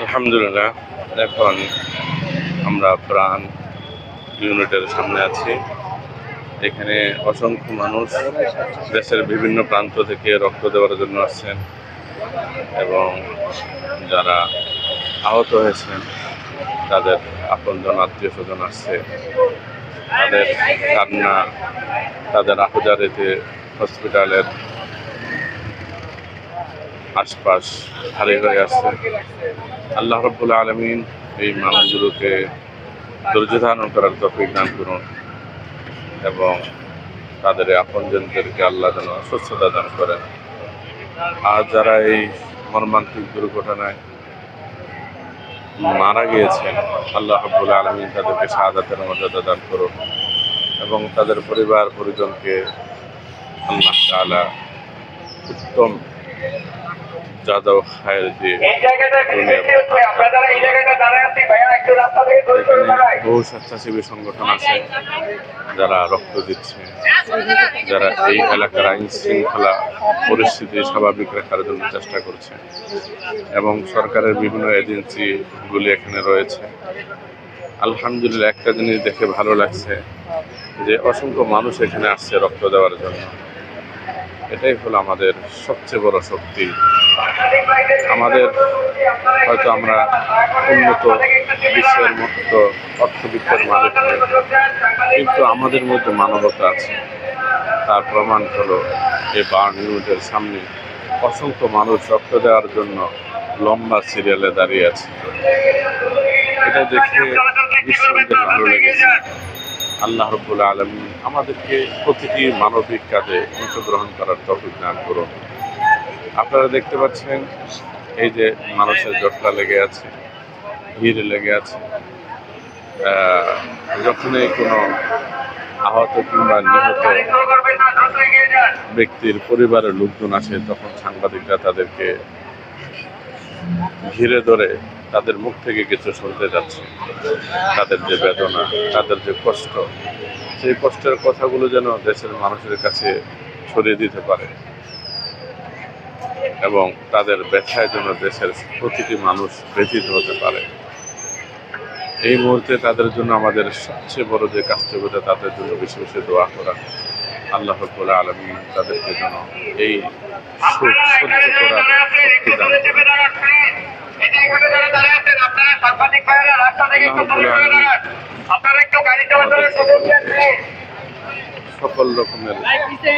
আলহামদুলিল্লাহ, এখন আমরা প্রাণ ইউনিটের সামনে আছি। এখানে অসংখ্য মানুষ দেশের বিভিন্ন প্রান্ত থেকে রক্ত দেওয়ার জন্য আসছেন এবং যারা আহত হয়েছেন, তাদের আপনজন আত্মীয় স্বজন আসছে। তাদের কান্না, তাদের আহজারিতে হসপিটালের আশপাশ ভারী হয়ে আসছে আল্লাহ রব্বুল আলমিন এই মানুষগুলোকে ধৈর্য ধারণ করার তফিক দান করুন এবং তাদের আপনজনদেরকে আল্লাহ যেন সুস্থতা দান করেন। আর যারা এই মর্মান্তিক দুর্ঘটনায় মারা গিয়েছেন, আল্লাহ রব্বুল আলমিন তাদেরকে শাহাদাতের মর্যাদা দান করুন এবং তাদের পরিবার পরিজনকে আল্লাহ তাআলা উত্তম যাদব খায়ের দিয়ে এই জায়গাটা বিজেপি হচ্ছে? আমরা যারা এই জায়গাটা দাঁড়ায় আছি ভাইয়া একটু রাস্তা থেকে দূরে সরে এখানে বহু স্বেচ্ছাসেবী সংগঠন আছে যারা রক্ত দিচ্ছে যারা এই এলাকার আইন শৃঙ্খলা পরিস্থিতি স্বাভাবিক রাখার জন্য চেষ্টা করছে এবং সরকারের বিভিন্ন এজেন্সিগুলি এখানে রয়েছে। আলহামদুলিল্লাহ একটা জিনিস দেখে ভালো লাগছে যে অসংখ্য মানুষ এখানে আসছে রক্ত দেওয়ার জন্য। এটাই হলো আমাদের সবচেয়ে বড় শক্তি। আমাদের হয়তো আমরা উন্নত বিশ্বের মতো অর্থবিত্তের মালিক নই, কিন্তু আমাদের মধ্যে মানবতা আছে। তার প্রমাণ হলো এই বার্ন ইউনিটের সামনে অসংখ্য মানুষ রক্ত দেওয়ার জন্য লম্বা সিরিয়ালে দাঁড়িয়ে আছে। এটা দেখে নিঃসন্দেহে ভালো লেগেছে। আল্লাহ রব্বুল আলমী আমাদেরকে প্রতিটি মানবিক কাজে অংশগ্রহণ করার তফিক দান করুন। আপনারা দেখতে পাচ্ছেন, এই যে মানুষের জটলা লেগে আছে, ভিড় লেগে আছে। যখনই কোনো আহত কিংবা নিহত ব্যক্তির পরিবারের লোকজন আসে, তখন সাংবাদিকরা তাদেরকে ঘিরে ধরে তাদের মুখ থেকে কিছু শুনতে যাচ্ছে। তাদের যে বেদনা, তাদের যে কষ্ট, সেই কষ্টের কথাগুলো যেন দেশের মানুষের কাছে ছড়িয়ে দিতে পারে। এবং তাদের ব্যথায় যেন দেশের প্রতিটি মানুষ ব্যথিত হতে পারে। এই মুহূর্তে তাদের জন্য আমাদের সবচেয়ে বড় যে কাজটি হবে তাদের জন্য বেশি বেশি দোয়া করা। আল্লাহ আলমী তাদেরকে যেন এই সহ্য করার শক্তি দান। সাংবাদিক ভাইয়েরা রাস্তা থেকে একটু দূরে সরে দাঁড়ান। আপনারা একটু গাড়ি চলাচলের সুযোগ সকল রকমের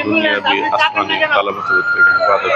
দুনিয়াবি আসমানি তালাবত থেকে হেফাজত